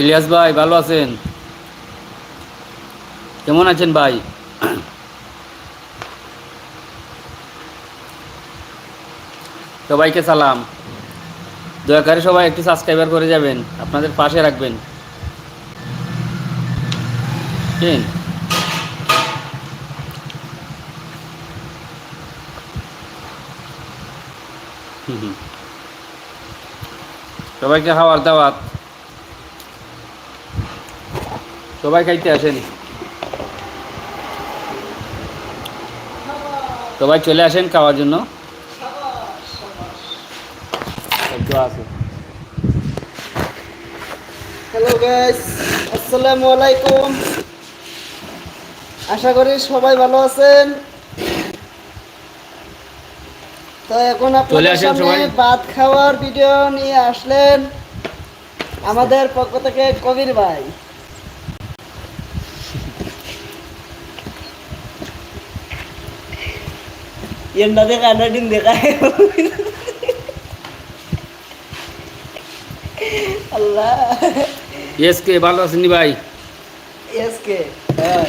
ইলিয়াস ভাই, ভালো আছেন? কেমন আছেন ভাই? সবাইকে সালাম। দয়া করে সবাই একটু সাবস্ক্রাইবার করে যাবেন, আপনাদের পাশে রাখবেন। সবাইকে খাওয়ার দাওয়াত। সবাই খাইতে আসেন। সবাই চলে আসেন খাওয়ার জন্য। হ্যালো গাইস আসসালামু আলাইকুম। আশা করি সবাই ভালো আছেন। তো এখন আপনাদের সামনে ভাত খাওয়ার ভিডিও নিয়ে আসলেন আমাদের পক্ষ থেকে কবির ভাই। এন্ডা দেখা আন্ডা ডিম দেখায় আল্লাহ ইয়েস কে ভালো আছেন নি ভাই এসকে হ্যাঁ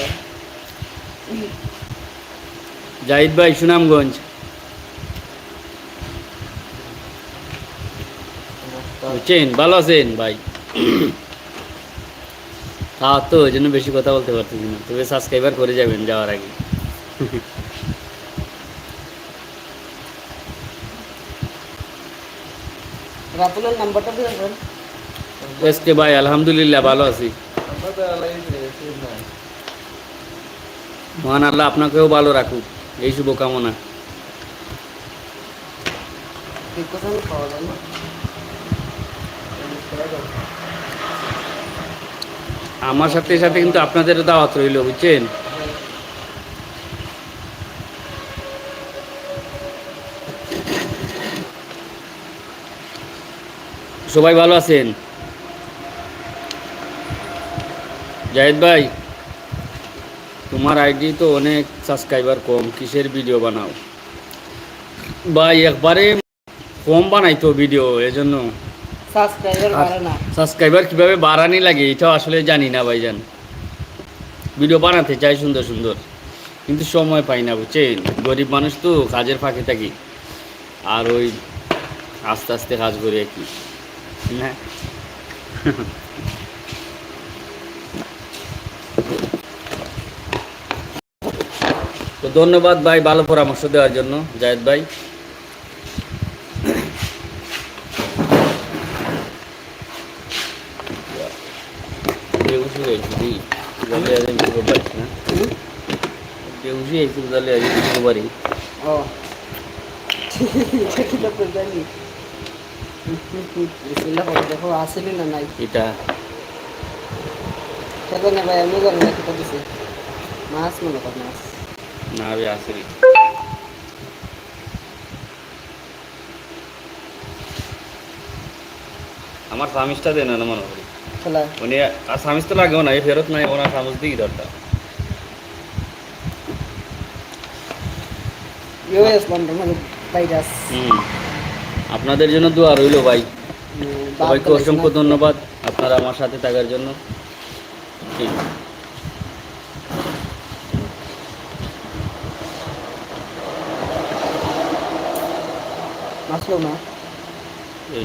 জাহিদ ভাই সুনামগঞ্জ বুঝছেন ভালো আছেন ভাই তা তো ওই জন্য বেশি কথা বলতে পারতেছি না তবে সাবস্ক্রাইবার করে যাবেন যাওয়ার আগে নাম্বারটা দিয়েছেন এস কে ভাই আলহামদুলিল্লাহ ভালো আছি। মহান আল্লাহ আপনাকেও ভালো রাখুক। এই শুভকামনা। আমার সাথে সাথে কিন্তু আপনাদের দাওয়াত রইল বুঝছেন? সবাই ভালো আছেন? জাহিদ ভাই তোমার আইডি তো অনেক সাবস্ক্রাইবার কম কিসের ভিডিও বানাও? ভাই একবারে কম বানাইতো ভিডিও এজন্য। সাবস্ক্রাইবার সাবস্ক্রাইবার কীভাবে বাড়ানি লাগে এটাও আসলে জানি না ভাইজান। ভিডিও বানাতে চাই সুন্দর সুন্দর কিন্তু সময় পাই না বুঝছেন? গরিব মানুষ তো কাজের ফাঁকে থাকি। আর ওই আস্তে আস্তে কাজ করি আর কি। না তো ধন্যবাদ ভাই ভালো পরামর্শ দেওয়ার জন্য জায়েদ ভাই। বেউসি হয়েছি দি জালে আজ পারি ও এটা কি তো জানি বিসমিল্লাহ করে দেখো আসেনি না নাই এটা। খেতে ভাই আমি জানি না খেতে দিছে মাছ মনে কর মাছ না আমি আসিনি। আমার সামিজটা দেন না মনে করি। উনি আর সামিজ তো লাগেও না এই ফেরত নাই ওনার সামিজ দিই দরকার ইউএস লন্ডন মানে ভাইরাস হুম। আপনাদের জন্য দোয়া রইল ভাই। সবাইকে অসংখ্য ধন্যবাদ। আপনারা আমার সাথে থাকার জন্য। ঠিক মাছ না এই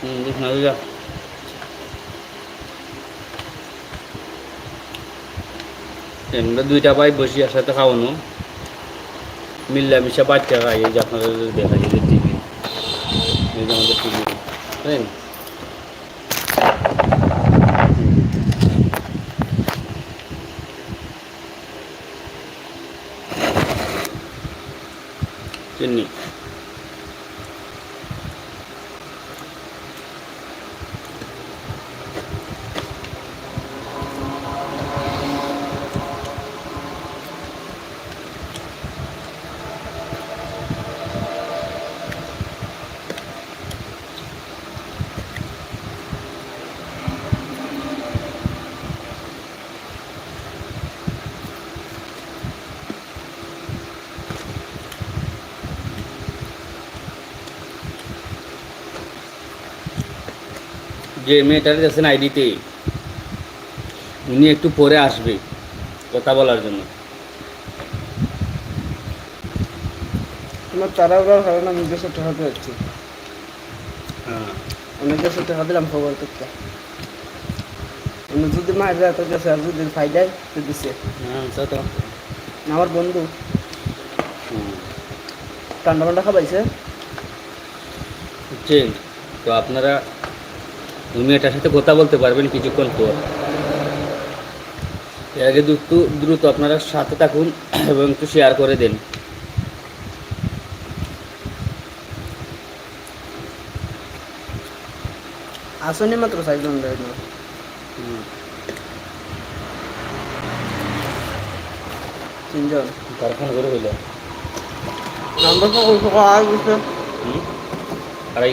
হুম দেখ না যা। আমরা দুইটা ভাই বসি একসাথে খাওয়ানো। মিল্লামিশা বাচ্চা খাই এই যে আপনাদের দেখা যায় টিভি এই যে আমাদের টিভি বুঝলেন যে মেয়েটার গেছেন আইডিতে উনি একটু পরে আসবে কথা বলার জন্য। তোমার তাড়াহুড়ার কারণে আমি দেশে টাকা যাচ্ছি। হ্যাঁ। অনেক দেশে টাকা দিলাম খবর করতে। যদি মায়ের যায় তো গেছে আর যদি ফাইদায় তো দিছে। হ্যাঁ আমার বন্ধু। ঠান্ডা ঠান্ডা খাবাইছে। তো আপনারা ওই মেয়েটার সাথে কথা বলতে পারবেন কিছুক্ষণ পর। এর আগে দ্রুত দ্রুত আপনারা সাথে থাকুন এবং একটু শেয়ার করে দেন। আসনি মাত্র না। তিনজন। কারখানা করে হইল। নাম্বার তো কইছো আর হুম। আড়াই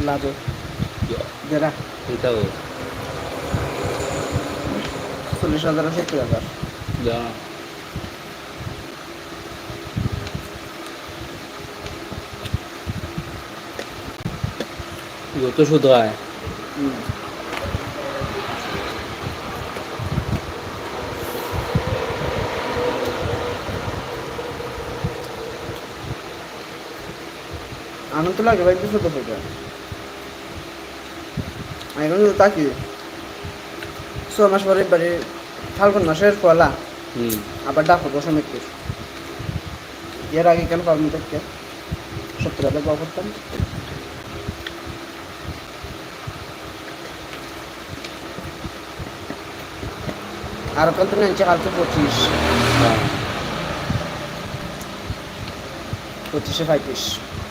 Lado. Dera. Ito. চল্লিশ হাজার সত্তর হাজার যত সুদ হয় আনন্দ লাগে ভাই দুশো তো। পেটে এখন তো তাকি ছ মাস পরে এবারে ফাল্গুন মাসের পলা আবার ডাকো দশমিক এর আগে কেন পারব দেখতে? সত্তর হাজার পাওয়া করতাম আর কাল তো নিয়েছে কালকে পঁচিশ। হ্যাঁ। পঁচিশে পঁয়ত্রিশ।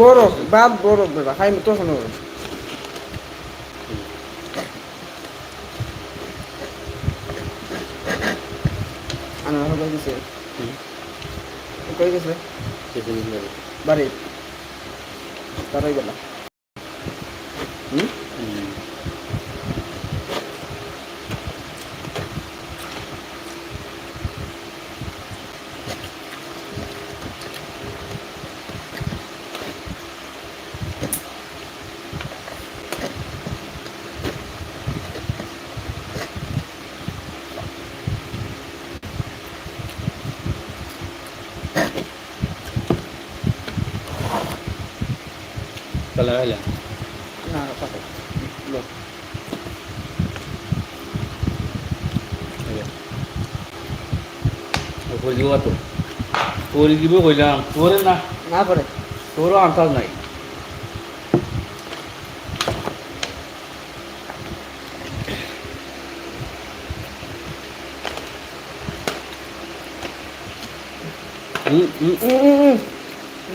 বড় বাদ বড় বেটা খাই তো শোনো আনার কই গেছে? কই গেছে? বাড়ি। তারাই গেলা। হুম? পাতা লাগাইলা না পাতা করে দিব তো করে দিব কইলাম তোরে না না পারে তোরও আন্দাজ নাই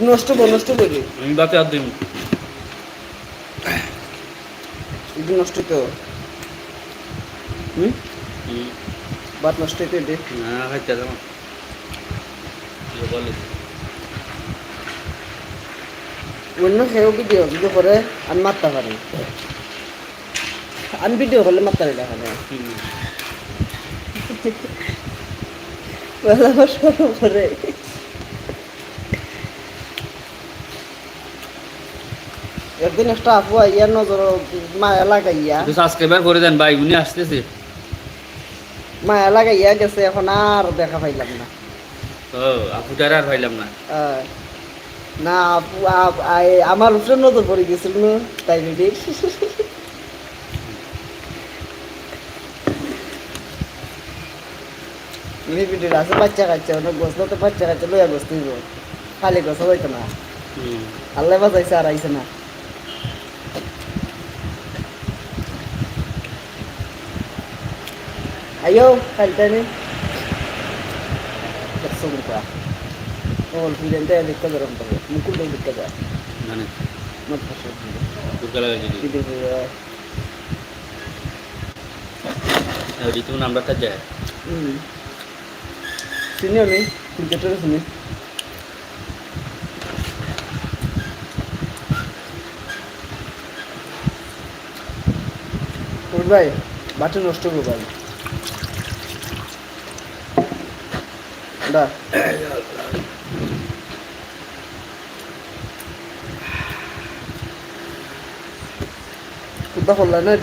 নষ্ট নষ্ট করি দাঁতে আর দিন ఇది নষ্ট তো হুম নষ্ট তো দে না খাইতে যাব অন্য সেও ভিডিও ভিডিও করে আমি মারতে পারি আমি ভিডিও করলে মারতে পারি দেখা যায় করে একদিন একটা আপু আইয়া নজর মায়া লাগাইয়া সাবস্ক্রাইবার করে দেন ভাই উনি আসতেছে। মায়া লাগাইয়া গেছে এখন আর দেখা পাইলাম না। ও আপুটার আর পাইলাম না। না আপু আমার উপরে নজর পড়ে গেছিল না তাই রেডি লিমিটেড আছে বাচ্চা কাচ্চা অনেক গোসল তো বাচ্চা কাচ্চা লইয়া গোসল হইব। খালি গোসল হইতো না। আল্লাহ বাজাইছে আর আইছে না। দেখতে যায় মানে মত ফসল দুর্গা লাগাইছি কি দেখবে ঋতু নাম্বারটা যায় চিনি আমি ক্রিকেটার শুনি ভাই বাটি নষ্ট করব ভাই দা কুত্তা করলা না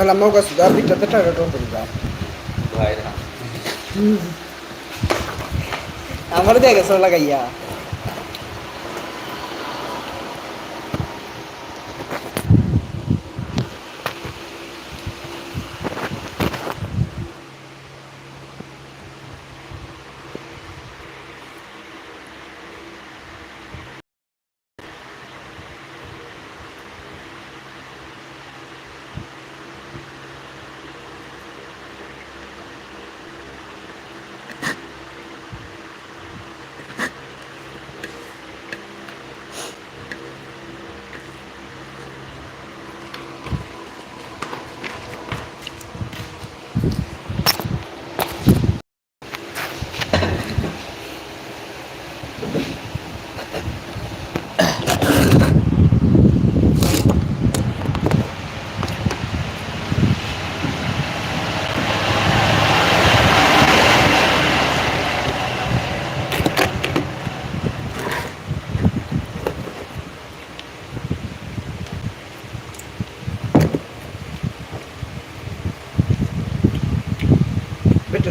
ale mogę zdarzyć, to dlaczego to wygląda? Dobra. Amarde, jak są lagajia.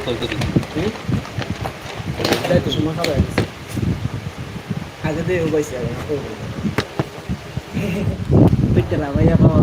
Hmm? Deh ubah sih ada aku. Pikir lah ya kalau